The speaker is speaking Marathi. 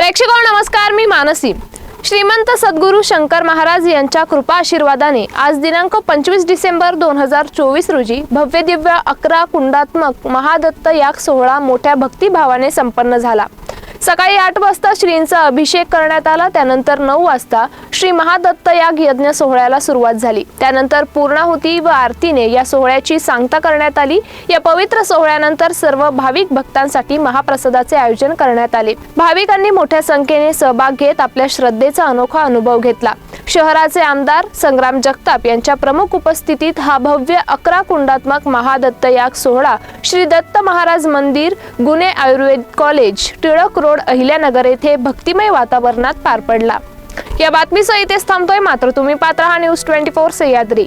प्रेक्षको नमस्कार मी मानसी. श्रीमंत सद्गुरू शंकर महाराज यांच्या कृपा आशीर्वादाने आज दिनांक पंचवीस डिसेंबर दोन हजार चोवीस रोजी भव्य दिव्य अकरा कुंडात्मक महादत्त याग सोहळा मोठ्या भक्तिभावाने संपन्न झाला. सकाळी आठ वाजता श्रींचा अभिषेक करण्यात आला. त्यानंतर नऊ वाजता श्री महादत्त याग यज्ञ सोहळ्याला सुरुवात झाली. त्यानंतर पूर्णाहुती व आरतीने या सोहळ्याची सांगता करण्यात आली. या पवित्र सोहळ्यानंतर सर्व भाविक भक्तांसाठी महाप्रसादाचे आयोजन करण्यात आले. भाविकांनी मोठ्या संख्येने सहभाग घेत आपल्या श्रद्धेचा अनोखा अनुभव घेतला. शहराचे आमदार संग्राम जगताप यांच्या प्रमुख उपस्थितीत हा भव्य अकरा कुंडात्मक महादत्त याग सोहळा श्री दत्त महाराज मंदिर गुन्हे आयुर्वेद कॉलेज टिळक रोड अहिल्यानगर येथे भक्तिमय वातावरणात पार पडला. या बातमीसह इथेच थांबतोय. मात्र तुम्ही पात्र हा न्यूज ट्वेंटी फोर सह्याद्री.